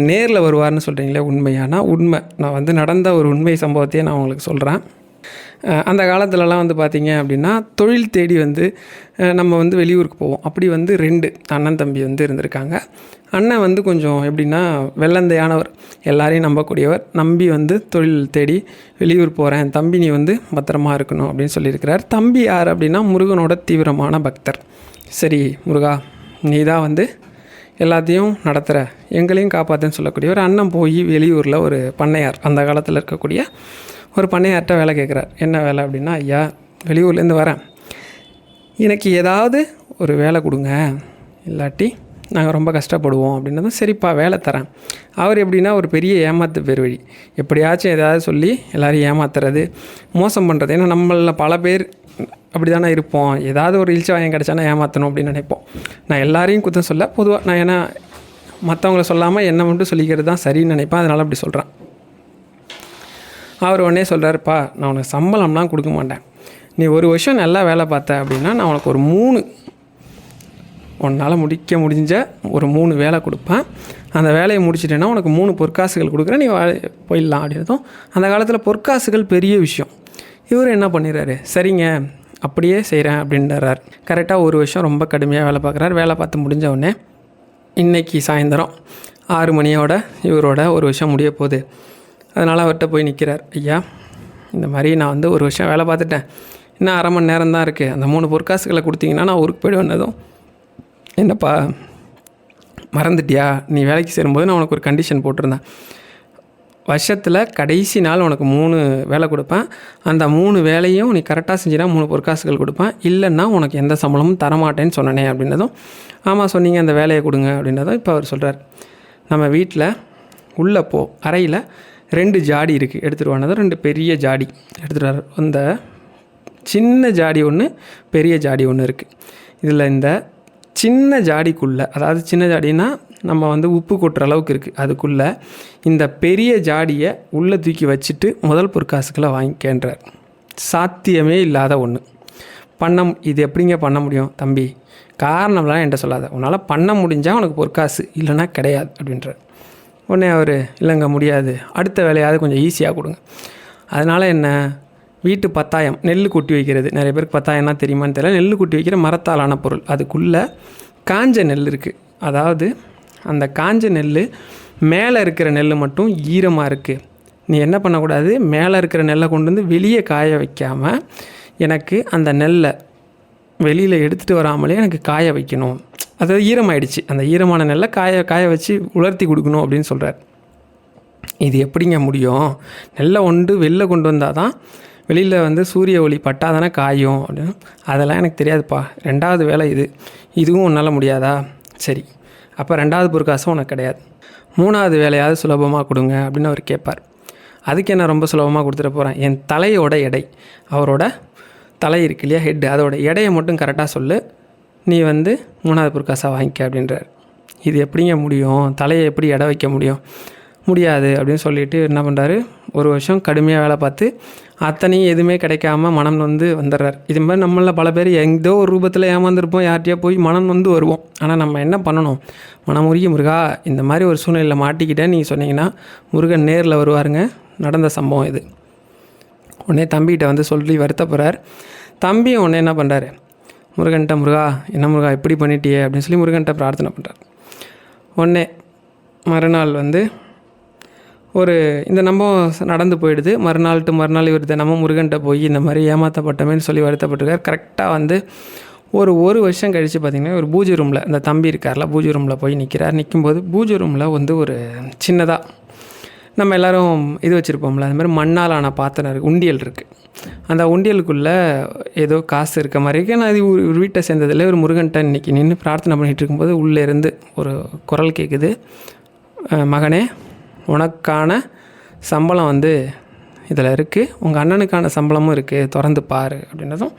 நேரில் வருவார்னு சொல்கிறீங்களே உண்மையானா உண்மை. நான் வந்து நடந்த ஒரு உண்மை சம்பவத்தையே நான் உங்களுக்கு சொல்கிறேன் அந்த காலத்துலலாம் வந்து பார்த்தீங்க அப்படின்னா தொழில் தேடி வந்து நம்ம வந்து வெளியூருக்கு போவோம். அப்படி வந்து ரெண்டு அண்ணன் தம்பி வந்து இருந்திருக்காங்க. அண்ணன் வந்து கொஞ்சம் எப்படின்னா வெள்ளந்தையானவர். எல்லாரையும் நம்பக்கூடியவர். நம்பி வந்து தொழில் தேடி வெளியூர் போகிறேன் தம்பி நீ வந்து பத்திரமா இருக்கணும் அப்படின்னு சொல்லியிருக்கிறார். தம்பி யார் அப்படின்னா முருகனோட தீவிரமான பக்தர். சரி முருகா நீ தான் வந்து எல்லாத்தையும் நடத்துகிற எங்களையும் காப்பாற்றுன்னு சொல்லக்கூடிய ஒரு அண்ணன் போய் வெளியூரில் ஒரு பண்ணையார் அந்த காலத்தில் இருக்கக்கூடிய ஒரு பண்ணையார்கிட்ட வேலை கேட்குறார் என்ன வேலை அப்படின்னா ஐயா வெளியூர்லேருந்து வரேன். எனக்கு ஏதாவது ஒரு வேலை கொடுங்க. இல்லாட்டி நாங்கள் ரொம்ப கஷ்டப்படுவோம் அப்படின்னதும் சரிப்பா வேலை தரேன். அவர் எப்படின்னா ஒரு பெரிய ஏமாத்து பேர் வழி. எப்படியாச்சும் ஏதாவது சொல்லி எல்லோரையும் ஏமாத்துறது மோசம் பண்ணுறது ஏன்னா நம்மளில் பல பேர் அப்படி தானே இருப்போம். ஏதாவது ஒரு இழிச்ச வாயம் கிடச்சானா ஏமாற்றணும் அப்படின்னு நினைப்போம். நான் எல்லாரையும் குத்தம் சொல்ல பொதுவாக நான் ஏன்னா மற்றவங்கள சொல்லாமல் என்ன மட்டும் சொல்லிக்கிறது தான் சரின்னு நினைப்பேன். அதனால் அப்படி சொல்கிறேன் அவர் உடனே சொல்கிறாருப்பா நான் உனக்கு சம்பளம்லாம் கொடுக்க மாட்டேன். நீ ஒரு வருஷம் நல்லா வேலை பார்த்த அப்படின்னா நான் உனக்கு ஒரு மூணு உன்னால் முடிக்க முடிஞ்ச ஒரு மூணு வேலை கொடுப்பேன். அந்த வேலையை முடிச்சிட்டேன்னா உனக்கு மூணு பொற்காசுகள் கொடுக்குறேன். நீ வேலை போயிடலாம் அப்படின்றதும் அந்த காலத்தில் பொற்காசுகள் பெரிய விஷயம். இவர் என்ன பண்ணிடுறாரு? சரிங்க அப்படியே செய்கிறேன் அப்படின்றார். கரெக்டாக ஒரு வருஷம் ரொம்ப கடுமையாக வேலை பார்க்குறாரு. வேலை பார்த்து முடிஞ்ச உடனே இன்னைக்கு சாயந்தரம் ஆறு மணியோட இவரோட ஒரு வருஷம் முடிய போகுது. அதனால் அவர்கிட்ட போய் நிற்கிறார். ஐயா இந்த மாதிரி நான் வந்து ஒரு வருஷம் வேலை பார்த்துட்டேன். இன்னும் அரை மணி நேரம் தான் இருக்குது அந்த மூணு பொற்காசுகளை கொடுத்தீங்கன்னா நான் ஊருக்கு போய்ட்டு வந்ததும் என்னப்பா மறந்துட்டியா? நீ வேலைக்கு சேரும்போது நான் உனக்கு ஒரு கண்டிஷன் போட்டிருந்தேன். வருஷத்தில் கடைசி நாள் உனக்கு மூணு வேலை கொடுப்பேன். அந்த மூணு வேலையும் நீ கரெக்டாக செஞ்சினா மூணு பொற்காசுகள் கொடுப்பேன். இல்லைன்னா உனக்கு எந்த சம்பளமும் தரமாட்டேன்னு சொன்னனே அப்படின்னதும் ஆமாம் சொன்னீங்க அந்த வேலையை கொடுங்க அப்படின்னதும் இப்போ அவர் சொல்கிறார் நம்ம வீட்டில் உள்ளே போ அறையில் ரெண்டு ஜாடி இருக்குது எடுத்துகிட்டு வானதும் ரெண்டு பெரிய ஜாடி எடுத்துகிட்டு வர அந்த சின்ன ஜாடி ஒன்று பெரிய ஜாடி ஒன்று இருக்குது இதில் இந்த சின்ன ஜாடிக்குள்ளே அதாவது சின்ன ஜாடின்னா நம்ம வந்து உப்பு கொட்டுற அளவுக்கு இருக்குது அதுக்குள்ளே இந்த பெரிய ஜாடியை உள்ளே தூக்கி வச்சுட்டு முதல் பொற்காசுக்களை வாங்கிக்கன்றார் சாத்தியமே இல்லாத ஒன்று பண்ண இது எப்படிங்க பண்ண முடியும் தம்பி? காரணம்லாம் என்கிட்ட சொல்லாத. உன்னால் பண்ண முடிஞ்சால் உனக்கு பொற்காசு இல்லைன்னா கிடையாது அப்படின்றார். உடனே அவர் இல்லைங்க முடியாது. அடுத்த வேலையாவது கொஞ்சம் ஈஸியாக கொடுங்க. அதனால் என்ன? வீட்டு பத்தாயம் நெல் கொட்டி வைக்கிறது. நிறைய பேருக்கு பத்தாயம்னா தெரியுமான்னு தெரியல. நெல் கொட்டி வைக்கிற மரத்தாலான பொருள். அதுக்குள்ளே காஞ்ச நெல் இருக்குது அதாவது அந்த காஞ்ச நெல் மேலே இருக்கிற நெல் மட்டும் ஈரமாக இருக்குது நீ என்ன பண்ணக்கூடாது? மேலே இருக்கிற நெல்லை கொண்டு வந்து வெளியே காய வைக்காமல் எனக்கு அந்த நெல்லை வெளியில் எடுத்துகிட்டு வராமலே எனக்கு காய வைக்கணும். அதாவது ஈரமாயிடுச்சு. அந்த ஈரமான நெல்லை காய காய வச்சு உலர்த்தி கொடுக்கணும் அப்படின்னு சொல்கிறார் இது எப்படிங்க முடியும்? நெல்லை ஒன்று வெளில கொண்டு வந்தால் தான் வெளியில் வந்து சூரிய ஒளி பட்டால் தானே காயும் அப்படின்னு. அதெல்லாம் எனக்கு தெரியாதுப்பா. ரெண்டாவது வேலை இது. இதுவும் உன்னால் முடியாதா? சரி அப்போ ரெண்டாவது பொற்காசும் உனக்கு கிடையாது. மூணாவது வேலையாவது சுலபமாக கொடுங்க அப்படின்னு அவர் கேட்பார். அதுக்கு என்ன ரொம்ப சுலபமாக கொடுத்துட்டு போகிறேன் என் தலையோட எடை. அவரோட தலை இருக்கு இல்லையா ஹெட்டு அதோட எடையை மட்டும் கரெக்டாக சொல்லு. நீ வந்து மூணாவது பொற்காசாக வாங்கிக்க அப்படின்றார். இது எப்படிங்க முடியும்? தலையை எப்படி எடை வைக்க முடியும்? முடியாது அப்படின்னு சொல்லிட்டு என்ன பண்ணுறாரு ஒரு வருஷம் கடுமையாக வேலை பார்த்து அத்தனையும் எதுவுமே கிடைக்காம மனம் வந்து வந்துடுறார். இது மாதிரி நம்மளில் பல பேர் எங்கேயோ ஒரு ரூபத்தில் ஏமாந்துருப்போம். யார்கிட்டயோ போய் மனம் வந்து வருவோம். ஆனால் நம்ம என்ன பண்ணணும்? மனமுருகி முருகா இந்த மாதிரி ஒரு சூழ்நிலையில் மாட்டிக்கிட்டேன்னு நீங்கள் சொன்னீங்கன்னா முருகன் நேரில் வருவாருங்க. நடந்த சம்பவம் இது. உடனே தம்பிகிட்ட வந்து சொல்லி வருத்தப்படுறார் தம்பியும் உடனே என்ன பண்ணுறாரு முருகன்ட்ட முருகா என்ன முருகா இப்படி பண்ணிட்டியே? அப்படின்னு சொல்லி முருகன்கிட்ட பிரார்த்தனை பண்ணுறார் உடனே மறுநாள் வந்து ஒரு இந்த நம்பம் நடந்து போயிடுது. மறுநாள் டு மறுநாள் இவர் தினமும் முருகன்ட்ட போய் இந்த மாதிரி ஏமாற்றப்பட்டமேன்னு சொல்லி வருத்தப்பட்டிருக்கார். கரெக்டாக வந்து ஒரு ஒரு வருஷம் கழித்து பார்த்திங்கன்னா ஒரு பூஜை ரூமில் இந்த தம்பி இருக்கார்ல பூஜை ரூமில் போய் நிற்கிறார் நிற்கும்போது பூஜை ரூமில் வந்து ஒரு சின்னதாக நம்ம எல்லோரும் இது வச்சுருப்போம்ல அது மாதிரி மண்ணால் ஆன பாத்திரம் இருக்குது உண்டியல் இருக்குது அந்த உண்டியலுக்குள்ளே ஏதோ காசு இருக்க மாதிரி இருக்குது நான் இது ஒரு வீட்டை சேர்ந்ததில் ஒரு முருகன்ட்ட இன்றைக்கி நின்று பிரார்த்தனை பண்ணிகிட்டு இருக்கும்போது உள்ளே இருந்து ஒரு குரல் கேட்குது மகனே உனக்கான சம்பளம் வந்து இதில் இருக்குது உங்கள் அண்ணனுக்கான சம்பளமும் இருக்குது திறந்து பாரு அப்படின்னதும்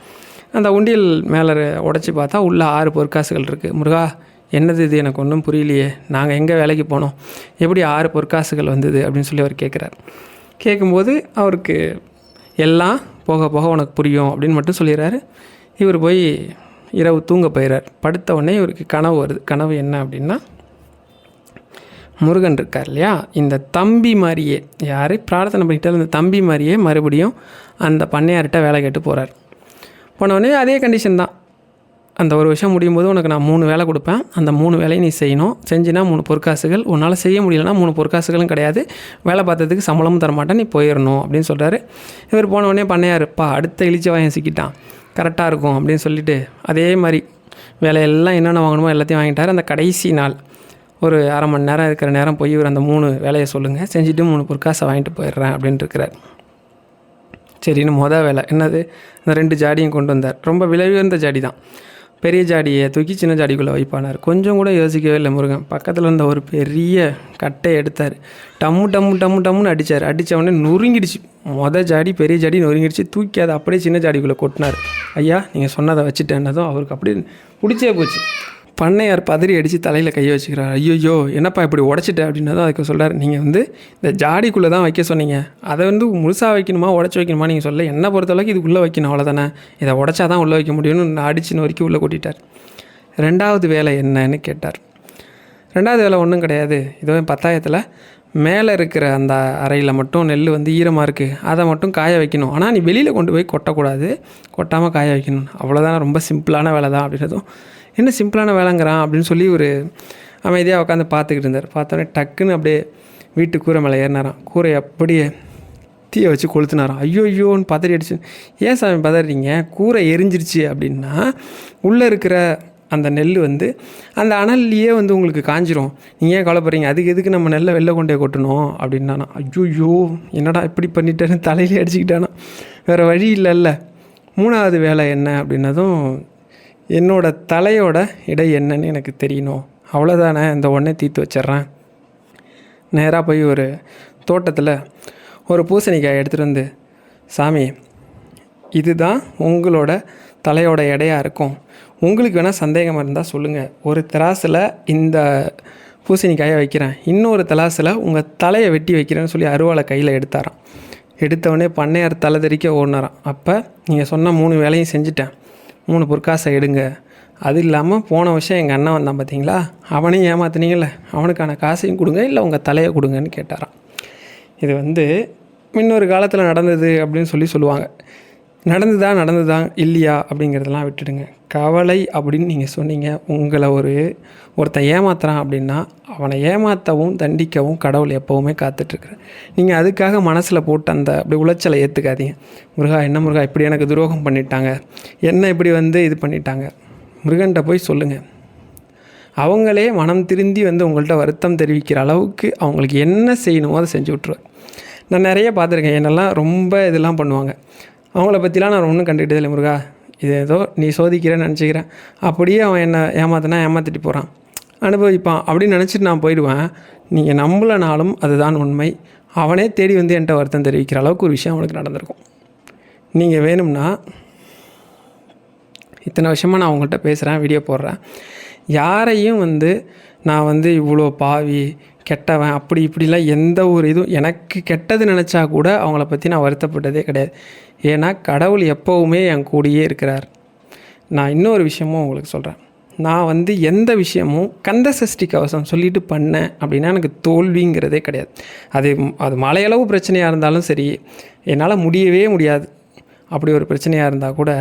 அந்த உண்டியல் மேலே உடச்சி பார்த்தா உள்ள ஆறு பொற்காசுகள் இருக்குது முருகா என்னது இது? எனக்கு ஒன்றும் புரியலையே. நாங்கள் எங்கே வேலைக்கு போனோம்? எப்படி ஆறு பொற்காசுகள் வந்தது? அப்படின்னு சொல்லி அவர் கேட்குறார் கேட்கும்போது அவருக்கு எல்லாம் போக போக உனக்கு புரியும் அப்படின்னு மட்டும் சொல்லிடுறாரு. இவர் போய் இரவு தூங்க போயிடுறார் படுத்த உடனே இவருக்கு கனவு வருது. கனவு என்ன அப்படின்னா முருகன் இருக்கார் இல்லையா? இந்த தம்பி மாதிரியே யார்? பிரார்த்தனை பண்ணிட்டாலும் இந்த தம்பி மாதிரியே மறுபடியும் அந்த பண்ணையார்கிட்ட வேலை கேட்டு போகிறார் போனவொடனே அதே கண்டிஷன் தான். அந்த ஒரு விஷயம் முடியும் போது உனக்கு நான் மூணு வேலை கொடுப்பேன். அந்த மூணு வேலையை நீ செய்யணும். செஞ்சினா மூணு பொற்காசுகள். உன்னால் செய்ய முடியலன்னா மூணு பொற்காசுகளும் கிடையாது. வேலை பார்த்ததுக்கு சம்பளமும் தரமாட்டேன். நீ போயிடணும் அப்படின்னு சொல்கிறாரு இவர் போனவொடனே பண்ணையாருப்பா அடுத்த இழிச்சவாயன் சிக்கிட்டான். கரெக்டாக இருக்கும் அப்படின்னு சொல்லிட்டு அதே மாதிரி வேலையெல்லாம் என்னென்ன வாங்கணுமோ எல்லாத்தையும் வாங்கிட்டார். அந்த கடைசி நாள் ஒரு அரை மணி நேரம் இருக்கிற நேரம் போய் இவர் அந்த மூணு வேலையை சொல்லுங்கள் செஞ்சுட்டு மூணு பொற்காசை வாங்கிட்டு போயிடுறேன் அப்படின்ட்டு இருக்கிறார். சரின்னு மொதல் வேலை. என்னது? அந்த ரெண்டு ஜாடியும் கொண்டு வந்தார். ரொம்ப விலை உயர்ந்த ஜாடி தான். பெரிய ஜாடியை தூக்கி சின்ன ஜாடிக்குள்ளே வைப்பானார். கொஞ்சம் கூட யோசிக்கவே இல்லை முருகன். பக்கத்தில் இருந்த ஒரு பெரிய கட்டையை எடுத்தார். டம்மு டம்மு டம்மு டம்முன்னு அடித்தார் அடித்த உடனே நொறுங்கிடுச்சு. மொதல் ஜாடி பெரிய ஜாடி நொறுங்கிடுச்சு. தூக்கி அதை அப்படியே சின்ன ஜாடிக்குள்ளே கொட்டினார். ஐயா நீங்கள் சொன்னதை வச்சுட்டேன்னதும் அவருக்கு அப்படியே பிடிச்சே போச்சு. பண்ணையார் பதறி அடித்து தலையில் கையை வச்சுக்கிறார். ஐயோயோ என்னப்பா இப்படி உடச்சிட்ட? அப்படின்னதும் அதுக்கு சொல்கிறார் நீங்கள் வந்து இந்த ஜாடிக்குள்ளே தான் வைக்க சொன்னீங்க. அதை வந்து முழுசாக வைக்கணுமா உடச்சி வைக்கணுமா நீங்கள் சொல்ல என்ன பொறுத்தளவுக்கு இது உள்ளே வைக்கணும் அவ்வளோதானே இதை உடச்சா தான் உள்ளே வைக்க முடியும்னு நான் வரைக்கும் உள்ளே கொட்டிட்டார். ரெண்டாவது வேலை என்னன்னு கேட்டார். ரெண்டாவது வேலை ஒன்றும் கிடையாது. இதுவும் பத்தாயத்தில் மேலே இருக்கிற அந்த அறையில் மட்டும் நெல் வந்து ஈரமாக இருக்குது அதை மட்டும் காய வைக்கணும். ஆனால் நீ வெளியில் கொண்டு போய் கொட்டக்கூடாது. கொட்டாமல் காய வைக்கணும். அவ்வளோதான் ரொம்ப சிம்பிளான வேலை தான் அப்படின்றதும் என்ன சிம்பிளான வேலைங்கிறான்? அப்படின்னு சொல்லி ஒரு அமைதியாக உட்காந்து பார்த்துக்கிட்டு இருந்தார். பார்த்தோன்னே டக்குன்னு அப்படியே வீட்டு கூரை மேலே ஏறினாராம். கூரை அப்படியே தீயை வச்சு கொளுத்துனாராம். ஐயோ ஐயோன்னு பதறி அடிச்சு ஏன் சாமி பதறீங்க? கூரை எரிஞ்சிருச்சு அப்படின்னா உள்ளே இருக்கிற அந்த நெல் வந்து அந்த அனல்லையே வந்து உங்களுக்கு காஞ்சிரும். நீங்கள் ஏன் கவலைப்படுறீங்க? அதுக்கு எதுக்கு நம்ம நெல்லை வெளில கொண்டே கொட்டணும்? அப்படின்னானா ஐயோ என்னடா இப்படி பண்ணிட்டேன்னு தலையிலே அடிச்சுக்கிட்டானா. வேறு வழி இல்லைல்ல. மூணாவது வேலை என்ன? அப்படின்னதும் என்னோட தலையோட இடை என்னன்னு எனக்கு தெரியணும். அவ்வளோதானே இந்த ஒன்றை தீர்த்து வச்சிட்றேன். நேராக போய் ஒரு தோட்டத்தில் ஒரு பூசணிக்காய் எடுத்துகிட்டு வந்து சாமி இதுதான் உங்களோட தலையோட எடையாக இருக்கும். உங்களுக்கு வேணால் சந்தேகம் இருந்தால் சொல்லுங்கள் ஒரு திராசில் இந்த பூசணிக்காயை வைக்கிறேன். இன்னொரு தலாசில் உங்கள் தலையை வெட்டி வைக்கிறேன்னு சொல்லி அருவாளை கையில் எடுத்தாராம். எடுத்தவொடனே பண்ணையார் தலை தெறிக்க ஓடினாராம். அப்போ நீங்கள் சொன்ன மூணு வேலையும் செஞ்சுட்டேன். மூணு பொற்காசை எடுங்க. அது இல்லாமல் போன வருஷம் எங்கள் அண்ணன் வந்தான் பார்த்தீங்களா அவனையும் ஏமாத்துனீங்கல்ல? அவனுக்கான காசையும் கொடுங்க இல்லை உங்கள் தலையை கொடுங்கன்னு கேட்டாராம். இது வந்து முன்னொரு காலத்தில் நடந்தது அப்படின்னு சொல்லி சொல்லுவாங்க. நடந்துதா நடந்துதா இல்லையா அப்படிங்கிறதெல்லாம் விட்டுடுங்க. கவலை அப்படின்னு நீங்கள் சொன்னீங்க. உங்களை ஒரு ஒருத்தன் ஏமாத்துறான் அப்படின்னா அவனை ஏமாற்றவும் தண்டிக்கவும் கடவுள் எப்போவுமே காத்துட்ருக்குறேன் நீங்கள் அதுக்காக மனசில் போட்டு அந்த அப்படி உளைச்சலை ஏற்றுக்காதீங்க முருகா என்ன முருகா இப்படி எனக்கு துரோகம் பண்ணிட்டாங்க. என்ன இப்படி வந்து இது பண்ணிட்டாங்க? முருகன்கிட்ட போய் சொல்லுங்கள் அவங்களே மனம் திருந்தி வந்து உங்கள்கிட்ட வருத்தம் தெரிவிக்கிற அளவுக்கு அவங்களுக்கு என்ன செய்யணுமோ அதை செஞ்சு விட்ருவேன் நான் நிறைய பார்த்துருக்கேன். என்னெல்லாம் ரொம்ப இதெல்லாம் பண்ணுவாங்க. அவங்கள பற்றிலாம் நான் ஒன்றும் கண்டுக்கிட்டதில்லை முருகா. இது ஏதோ நீ சோதிக்கிறேன்னு நினச்சிக்கிறேன். அப்படியே அவன் என்னை ஏமாத்தினா ஏமாற்றிட்டு போகிறான் அனுபவிப்பான். அப்படின்னு நினச்சிட்டு நான் போயிடுவேன். நீங்கள் நம்பலனாலும் அதுதான் உண்மை. அவனே தேடி வந்து என்கிட்ட வருத்தம் தெரிவிக்கிற அளவுக்கு ஒரு விஷயம் அவனுக்கு நடந்திருக்கும். நீங்கள் வேணும்னா இத்தனை வருஷமாக நான் உங்கள்கிட்ட பேசுகிறேன் வீடியோ போடுறேன். யாரையும் வந்து நான் வந்து இவ்வளோ பாவி கெட்டவன் அப்படி இப்படிலாம் எந்த ஒரு இதுவும் எனக்கு கெட்டது நினச்சா கூட அவங்கள பற்றி நான் வருத்தப்பட்டதே கிடையாது. ஏன்னா கடவுள் எப்போவுமே என் கூடியே இருக்கிறார். நான் இன்னொரு விஷயமும் உங்களுக்கு சொல்கிறேன் நான் வந்து எந்த விஷயமும் கந்த சஷ்டி கவசம் சொல்லிட்டு பண்ணேன் அப்படின்னா எனக்கு தோல்விங்கிறதே கிடையாது. அது அது மலையளவு பிரச்சனையாக இருந்தாலும் சரி என்னால் முடியவே முடியாது. அப்படி ஒரு பிரச்சனையாக இருந்தால் கூட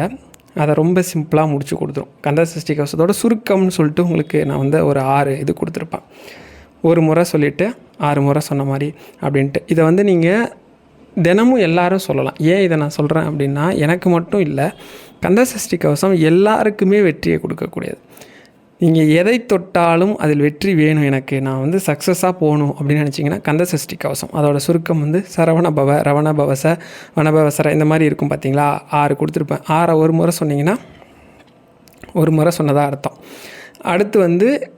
அதை ரொம்ப சிம்பிளாக முடிச்சு கொடுத்துரும். கந்த சஷ்டி கவசத்தோட சுருக்கம்னு சொல்லிட்டு உங்களுக்கு நான் வந்து ஒரு ஆறு இது கொடுத்துருப்பேன். ஒரு முறை சொல்லிவிட்டு ஆறு முறை சொன்ன மாதிரி அப்படின்ட்டு. இதை வந்து நீங்கள் தினமும் எல்லாரும் சொல்லலாம். ஏன் இதை நான் சொல்கிறேன் அப்படின்னா எனக்கு மட்டும் இல்லை கந்த சஷ்டி கவசம் எல்லாருக்குமே வெற்றியை கொடுக்கக்கூடியது. நீங்கள் எதை தொட்டாலும் அதில் வெற்றி வேணும் எனக்கு. நான் வந்து சக்ஸஸாக போகணும் அப்படின்னு நினச்சிங்கன்னா கந்த சஷ்டி கவசம். அதோடய சுருக்கம் வந்து சரவண பவ ரவண பவச வனபவசர இந்த மாதிரி இருக்கும் பார்த்தீங்களா ஆறு கொடுத்துருப்பேன். ஆறை ஒரு முறை சொன்னீங்கன்னா ஒரு முறை சொன்னதாக அர்த்தம். அடுத்து வந்து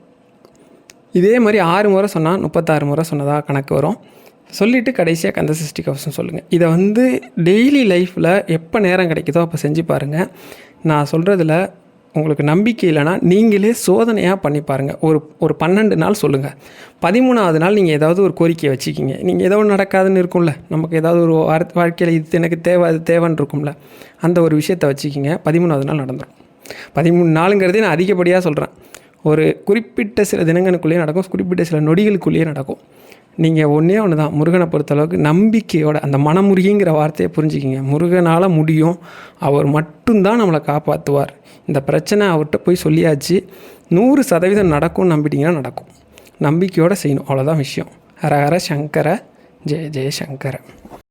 இதே மாதிரி ஆறு முறை சொன்னால் முப்பத்தாறு முறை சொன்னதாக கணக்கு வரும். சொல்லிவிட்டு கடைசியாக கந்த சிஸ்டி கவசம் சொல்லுங்கள் இதை வந்து டெய்லி லைஃப்பில் எப்போ நேரம் கிடைக்குதோ அப்போ செஞ்சு பாருங்கள் நான் சொல்கிறதுல உங்களுக்கு நம்பிக்கை இல்லைன்னா நீங்களே சோதனையாக பண்ணி பாருங்கள் ஒரு ஒரு பன்னெண்டு நாள் சொல்லுங்கள் பதிமூணாவது நாள் நீங்கள் ஏதாவது ஒரு கோரிக்கையை வச்சுக்கிங்க. நீங்கள் ஏதோ ஒன்று நடக்காதுன்னு இருக்கும்ல. நமக்கு ஏதாவது ஒரு வாழ்க்கையில் இது எனக்கு தேவை அது தேவைன்னு இருக்கும்ல. அந்த ஒரு விஷயத்தை வச்சுக்கிங்க. பதிமூணாவது நாள் நடந்துடும் பதிமூணு நாளுங்கிறதே நான் அதிகப்படியாக சொல்கிறேன் ஒரு குறிப்பிட்ட சில தினங்களுக்குள்ளேயே நடக்கும் குறிப்பிட்ட சில நொடிகளுக்குள்ளேயே நடக்கும். நீங்கள் ஒன்றே ஒன்று தான் முருகனை பொறுத்தளவுக்கு நம்பிக்கையோட அந்த மனமுருகிங்கிற வார்த்தையை புரிஞ்சுக்கிங்க. முருகனால் முடியும். அவர் மட்டும்தான் நம்மளை காப்பாற்றுவார் இந்த பிரச்சனை அவர்கிட்ட போய் சொல்லியாச்சு. நூறு சதவீதம் நடக்கும்னு நம்பிட்டீங்கன்னா நடக்கும். நம்பிக்கையோடு செய்யணும். அவ்வளோதான் விஷயம். ஹர ஹர சங்கர ஜெய ஜெய சங்கர.